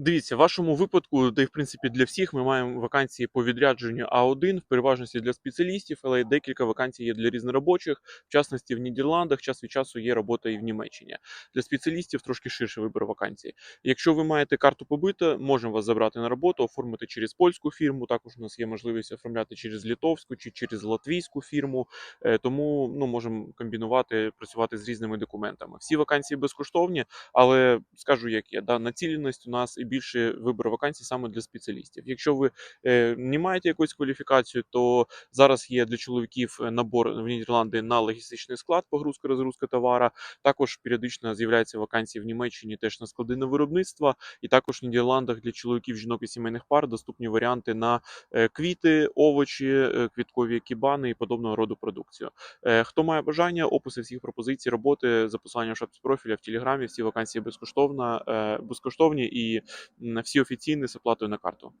Дивіться, в вашому випадку, де в принципі для всіх, ми маємо вакансії по відрядженню А1, в переважності для спеціалістів, але декілька вакансій є для різноробочих. В частності в Нідерландах час від часу є робота і в Німеччині. Для спеціалістів трошки ширший вибір вакансій. Якщо ви маєте карту побита, можемо вас забрати на роботу, оформити через польську фірму. Також у нас є можливість оформляти через літовську чи через латвійську фірму. Е, Тому ну можемо комбінувати, працювати з різними документами. Всі вакансії безкоштовні, але скажу, як є, да, націленість у нас і більше вибір вакансій саме для спеціалістів. Якщо ви е, не маєте якусь кваліфікацію, то зараз є для чоловіків е, набор в Нідерланди на логістичний склад, погрузка, розгрузка товара. Також періодично з'являються вакансії в Німеччині теж на склади на виробництва, і також в Нідерландах для чоловіків, жінок і сімейних пар доступні варіанти на е, квіти, овочі, квіткові кібани і подобного роду продукцію. Хто має бажання, описи всіх пропозицій роботи за посиланням шапці профіля в Телеграмі. Всі вакансії безкоштовно, безкоштовні і всі офіційні з оплатою на карту.